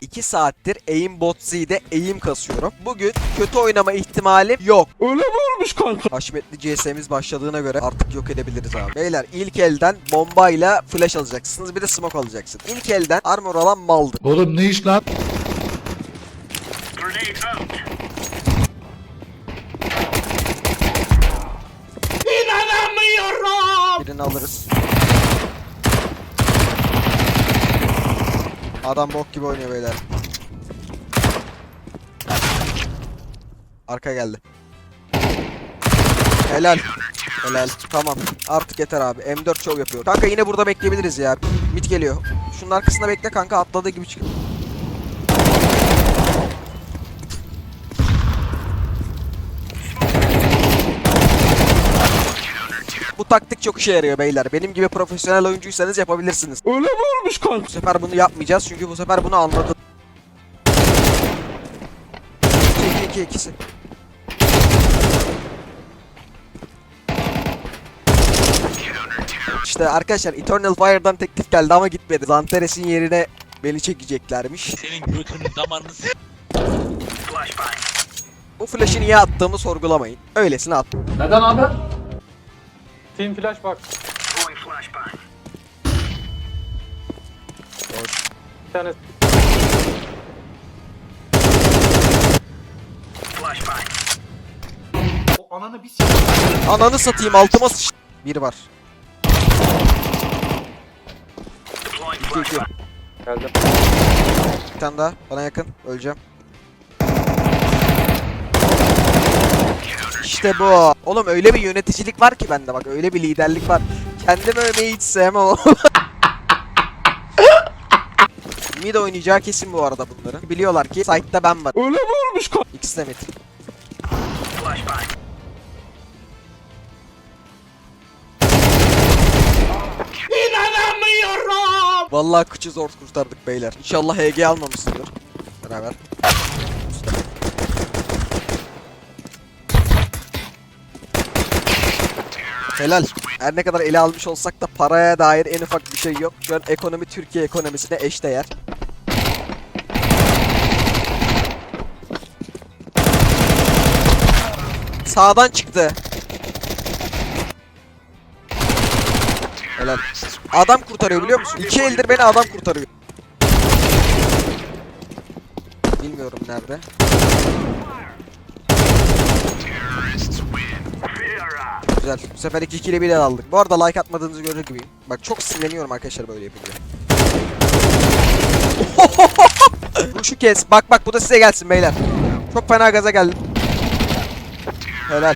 2 saattir aimbot Z'de aim kasıyorum. Bugün kötü oynama ihtimalim yok. Öyle mi olmuş kanka? Haşmetli CS'miz başladığına göre artık yok edebiliriz abi. Beyler ilk elden bombayla flash alacaksınız bir de smoke alacaksın. İlk elden armor alan maldır. Oğlum ne iş lan? Birini alırız. Adam bok gibi oynuyor beyler. Arka geldi. Helal. Helal. Tamam. Artık yeter abi. M4 şov yapıyor. Kanka yine burada bekleyebiliriz ya. Mid geliyor. Şunun arkasında bekle kanka atladığı gibi çık. Bu taktik çok işe yarıyor beyler. Benim gibi profesyonel oyuncuysanız yapabilirsiniz. Öyle mi olmuş kanka? Bu sefer bunu yapmayacağız çünkü bu sefer bunu anladım. 2 2 ikisi. İşte arkadaşlar Eternal Fire'dan teklif geldi ama gitmedi. Zanteres'in yerine beni çekeceklermiş. Senin götünün damarını Bu flash'ı niye attığımı sorgulamayın. Öylesine at. Neden abi? Team flash bak. Bir tane Ananı bir Ananı satayım altıma sıç... Biri var. Geldim. Bir tane daha bana yakın. Öleceğim. İşte bu. Oğlum öyle bir yöneticilik var ki bende bak öyle bir liderlik var. Kendimi övmeyi hiç sevmem oğlum. Mid oynayacağı kesin bu arada bunların. Biliyorlar ki site'da ben varım. Öyle mi olmuş kanka? İkisi de mid. İnanamıyorum. Vallahi kıçı zor kurtardık beyler. İnşallah HG almamışsındır. Beraber. Helal. Her ne kadar ele almış olsak da paraya dair en ufak bir şey yok. Şu an ekonomi Türkiye ekonomisine eşdeğer. Sağdan çıktı. Helal. Adam kurtarıyor biliyor musun? İki eldir beni adam kurtarıyor. Bilmiyorum nerede. Güzel. Bu sefer 2 2 ile aldık. Bu arada like atmadığınızı görür gibiyim. Bak çok sinirleniyorum arkadaşlar böyle yapınca. Şu kes. Bak bak bu da size gelsin beyler. Çok fena gaza geldim. Helal.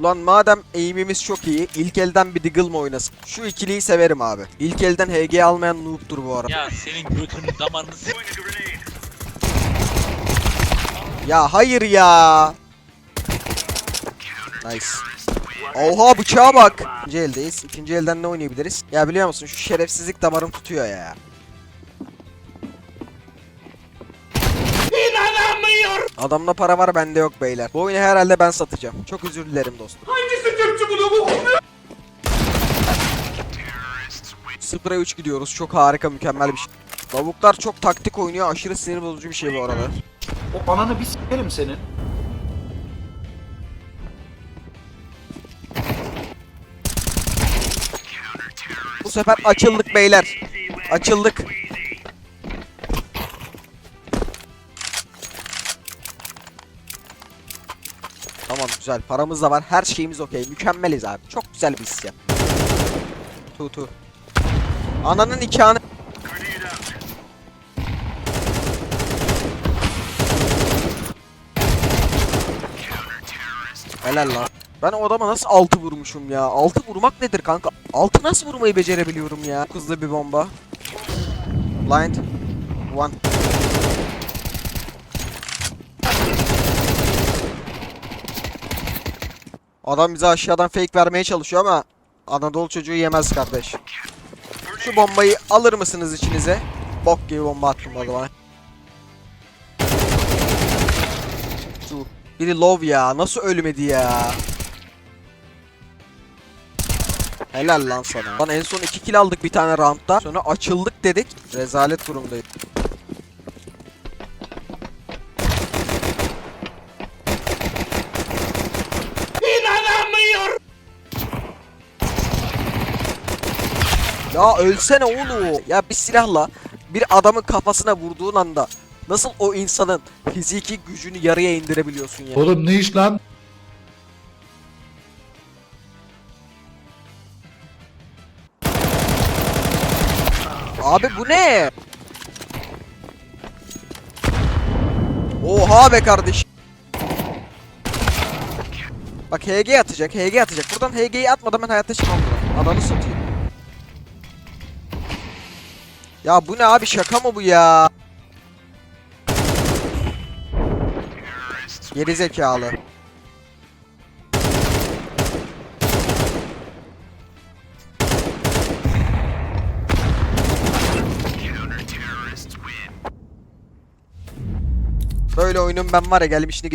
Ulan madem aim'imiz çok iyi, ilk elden bir Deagle mı oynasın? Şu ikiliyi severim abi. İlk elden HG almayan noob'tur bu arada. Ya senin götünün damarını Ya hayır ya. Nice. Oha bıçağa bak. İkinci eldeyiz. İkinci elden ne oynayabiliriz? Ya biliyor musun şu şerefsizlik damarım tutuyor ya. İnanamıyorum. Adamda para var bende yok beyler. Bu oyunu herhalde ben satacağım. Çok özür dilerim dostum. Hangisi Türkçü bunu bu? Sıfıra 3 gidiyoruz. Çok harika mükemmel bir şey. Lavuklar çok taktik oynuyor. Aşırı sinir bozucu bir şey bu arada. O ananı bir sikerim senin. Bu sefer açıldık beyler. Açıldık. Tamam güzel. Paramız da var. Her şeyimiz okey. Mükemmeliz abi. Çok güzel bir isyan. Tu tu. Ananın nikahını... Helal lan. Ben o adama nasıl altı vurmuşum ya? Altı vurmak nedir kanka? Altı nasıl vurmayı becerebiliyorum ya? Hızlı bir bomba. Blind. One. Adam bize aşağıdan fake vermeye çalışıyor ama Anadolu çocuğu yemez kardeş. Şu bombayı alır mısınız içinize? Bok gibi bomba attım o biri love ya. Nasıl ölmedi ya? Helal lan sana. Lan en son 2 kill aldık bir tane roundda. Sonra açıldık dedik. Rezalet durumdayız. İnanamıyorum. Ya ölsene oğlum. Ya bir silahla bir adamın kafasına vurduğun anda nasıl o insanın fiziki gücünü yarıya indirebiliyorsun ya? Oğlum ne iş lan? Abi bu ne? Oha be kardeş. Bak HG atacak, HG atacak. Buradan HG'yi atmadan ben hayatta çıkmam buradan. Ananı satayım. Ya bu ne abi şaka mı bu ya? Geri zekalı. Böyle oyunun ben var ya gelmişini